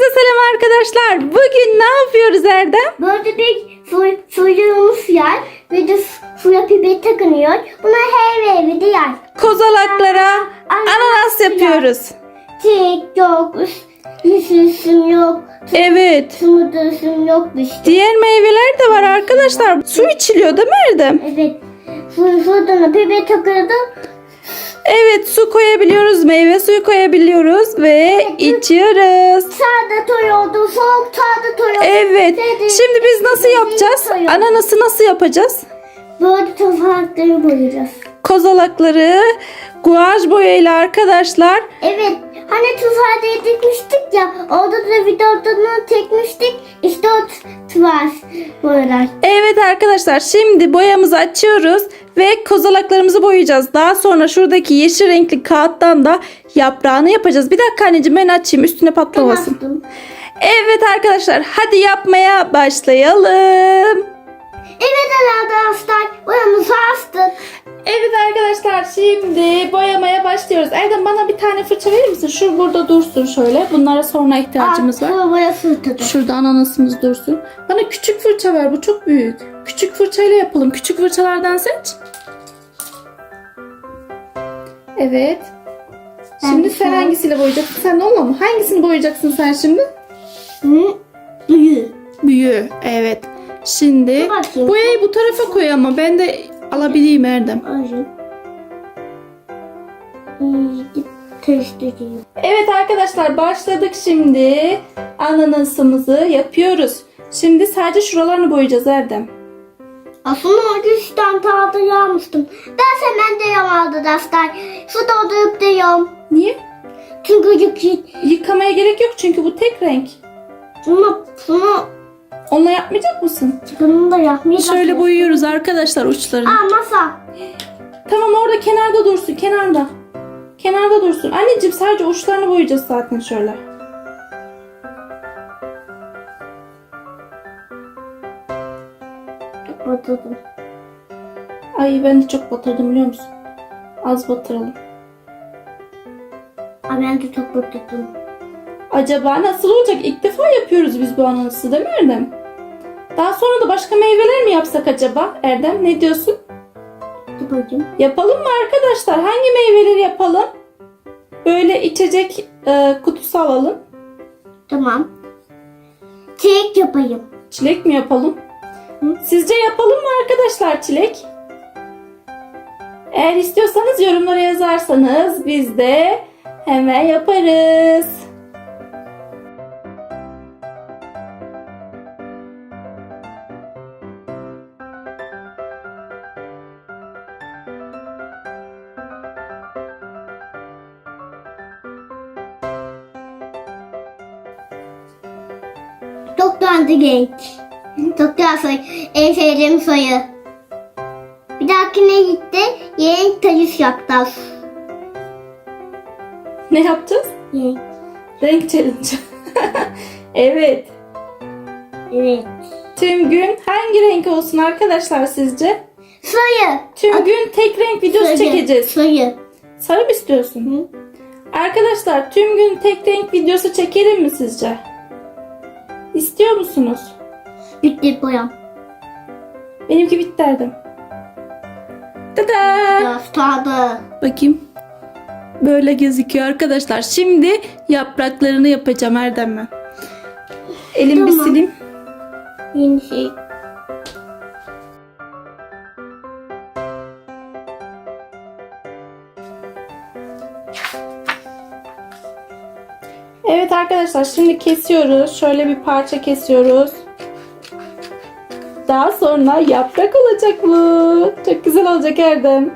Hepinize selam arkadaşlar. Bugün ne yapıyoruz Erdem? Böyle bir suyumuz yer ve de su- suya pipet takınıyor. Buna her bir de yer. Kozalaklara ananas yapıyoruz. Çiğ yok, yüzüsüm yok, Evet. sımıdısım yok işte. Diğer meyveler de var arkadaşlar. Su içiliyor değil mi Erdem? Evet. Su, sudan pipet takıldım. Evet su koyabiliyoruz. Meyve suyu koyabiliyoruz ve içiyoruz. Sağda toy oldu, soğuk sağda toy oldu. Evet. Dedi. Şimdi biz nasıl yapacağız? Ananası nasıl yapacağız? Böyle toprakları boyayacağız. Kozalakları guaj boyayla arkadaşlar Evet. Hani tufada dikmiştik ya. Orada da videodan çekmiştik. İşte o tuvar boyalar. Evet arkadaşlar şimdi boyamızı açıyoruz ve kozalaklarımızı boyayacağız. Daha sonra şuradaki yeşil renkli kağıttan da yaprağını yapacağız. Bir dakika anneciğim ben açayım üstüne patlamasın. Evet arkadaşlar hadi yapmaya başlayalım. Evet arkadaşlar. Boyamızı astık. Evet arkadaşlar şimdi boyamaya başlıyoruz. Erdem bana bir tane fırça verir misin? Şu burada dursun şöyle. Bunlara sonra ihtiyacımız var. Aa, boya fırtadı. Şurada ananasımız dursun. Bana küçük fırça ver bu çok büyük. Küçük fırçayla yapalım. Küçük fırçalardan seç. Evet. Şimdi Ben sen şu an- hangisiyle boyayacaksın? Sen onunla mı? Hangisini boyayacaksın sen şimdi? Hı? Büyü. Büyüğü. Evet. Şimdi boyayı bu tarafa koy ama ben de alabileyim Erdem. Edeyim. Evet arkadaşlar başladık şimdi. Ananasımızı yapıyoruz. Şimdi sadece şuralarını boyayacağız Erdem. Aslında o güçten tadı yağmıştım. Ben de yağmadı arkadaşlar. Su doldurup da yağım. Niye? Çünkü yıkayım. Yıkamaya gerek yok çünkü bu tek renk. Bunu, bunu, Onunla yapmayacak mısın? bunu da yapmayacağım. Şöyle boyuyoruz arkadaşlar uçlarını. Aa masa. Tamam orada kenarda dursun kenarda. Kenarda dursun. Anneciğim sadece uçlarını boyayacağız zaten şöyle. Batırdım. Ay ben de çok batırdım biliyor musun? Az batıralım. Aa ben de çok batırdım. Acaba nasıl olacak? İlk defa yapıyoruz biz bu ananası değil mi Erdem? Daha sonra da başka meyveler mi yapsak acaba? Erdem ne diyorsun? Bakayım. Yapalım mı arkadaşlar? Hangi meyveleri yapalım? Böyle içecek e, kutusu alalım. Tamam. Çilek yapayım. Çilek mi yapalım? Hı? Sizce yapalım mı arkadaşlar çilek? Eğer istiyorsanız yorumlara yazarsanız biz de hemen yaparız. Dandı genç. Çok güzel soy. En sevdiğim soyu. Bir dahakine gitti. Yeni tacıs yapacağız. Ne yapacağız? Renk challenge. evet. Evet. Tüm gün hangi renk olsun arkadaşlar sizce? Soyu. Tüm gün tek renk videosu Soyu. çekeceğiz. Soyu. Sarı mı istiyorsun? Hı? Arkadaşlar tüm gün tek renk videosu çekelim mi sizce? İstiyor musunuz? Bitti boyam. Benimki bitti derdim. Tada! Tadı. Bakayım. Böyle gözüküyor arkadaşlar. Şimdi yapraklarını yapacağım Erdem ben. Elim bir Tamam. sileyim. Yeni şey. Evet arkadaşlar şimdi kesiyoruz. Şöyle bir parça kesiyoruz. Daha sonra yaprak olacak bu. Çok güzel olacak Erdem.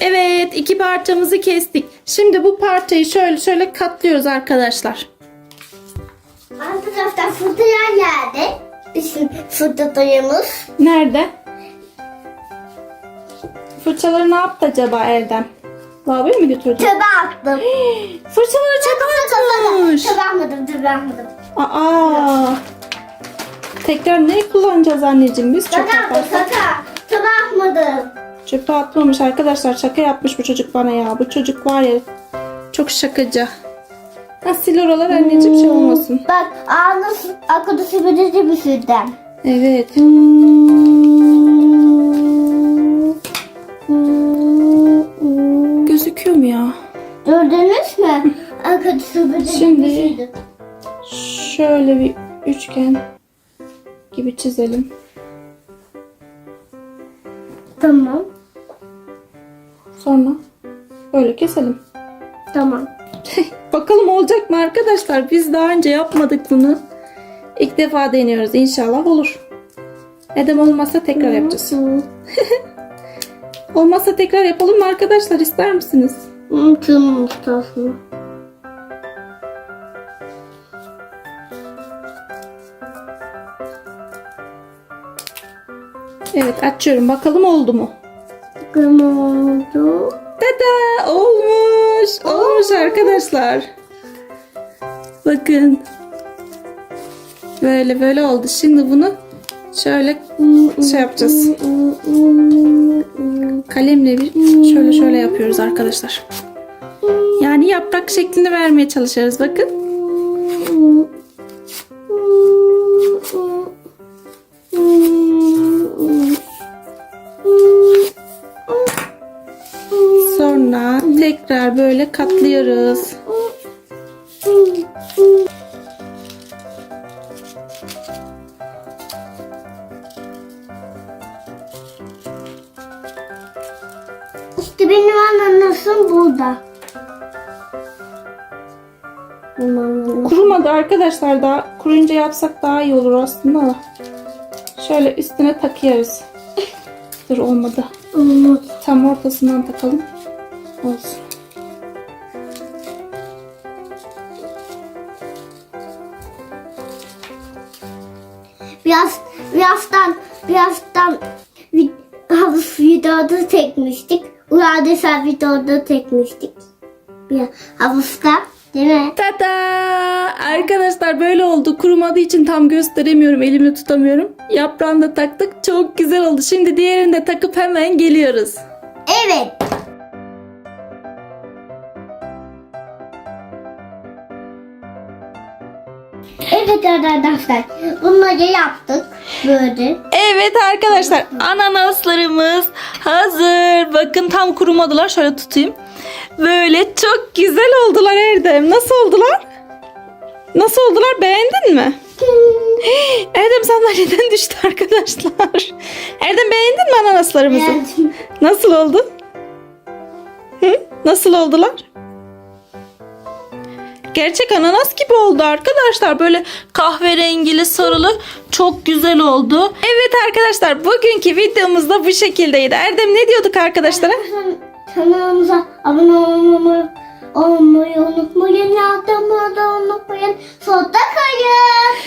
Evet iki parçamızı kestik. Şimdi bu parçayı şöyle şöyle katlıyoruz arkadaşlar. Arkadaşlar fırtına geldi. Bizim fırtınamız. Nerede? Fırçaları ne yaptı acaba Erdem? Lavaboya mı götürdü? Töbe attım. Fırçaları çöpe atmış. Töbe atmadım, töbe atmadım. Aa. Tekrar ne kullanacağız anneciğim biz? Çöp Şaka yaparsak. şaka. Töbe atmadım. Çöp Çöpe atmamış arkadaşlar. Şaka yapmış bu çocuk bana ya. Bu çocuk var ya çok şakacı. Ha sil oralar anneciğim şey olmasın. Bak ağzı arkadaşı böyle bir sürden. Evet. Gözüküyor Şimdi-. Şöyle bir üçgen gibi çizelim. Tamam. Sonra böyle keselim. Tamam. Bakalım olacak mı arkadaşlar? Biz daha önce yapmadık bunu. İlk defa deniyoruz. İnşallah olur. Edem olmazsa tekrar yapacağız. Olmazsa tekrar yapalım mı arkadaşlar? İster misiniz? Tüm Mustafa. Evet açıyorum. Bakalım oldu mu? Tamam oldu. Tada! Olmuş. Olmuş arkadaşlar. Bakın. Böyle böyle oldu. Şimdi bunu şöyle şey yapacağız. Kalemle bir şöyle şöyle yapıyoruz arkadaşlar. Yani yaprak şeklini vermeye çalışıyoruz. Bakın. Tekrar böyle katlıyoruz. İşte benim ananasım burada. Kurumadı arkadaşlar daha kuruyunca yapsak daha iyi olur aslında ama şöyle üstüne takıyoruz. Dur olmadı. Olmaz. Tam ortasından takalım. Olsun. Biraz birazdan birazdan havuz videoda çekmiştik. Uradesel videoda çekmiştik. Bir havuzda değil mi? Tada! Arkadaşlar böyle oldu. Kurumadığı için tam gösteremiyorum. Elimle tutamıyorum. Yaprağını da taktık. Çok güzel oldu. Şimdi diğerini de takıp hemen geliyoruz. Evet. Evet arkadaşlar bunları yaptık böyle. Evet arkadaşlar ananaslarımız hazır. Bakın tam kurumadılar. Şöyle tutayım. Böyle çok güzel oldular Erdem. Nasıl oldular? Nasıl oldular? Beğendin mi? Erdem sandalyeden düştü arkadaşlar. Erdem beğendin mi ananaslarımızı? Beğendim. Nasıl oldu? Hı? Nasıl oldular? Gerçek ananas gibi oldu arkadaşlar. Böyle kahverengili sarılı çok güzel oldu. Evet arkadaşlar bugünkü videomuz da bu şekildeydi. Erdem ne diyorduk arkadaşlara? Kanalımıza abone olmayı, unutmayın. Yardımı da unutmayın. Sonunda kalın.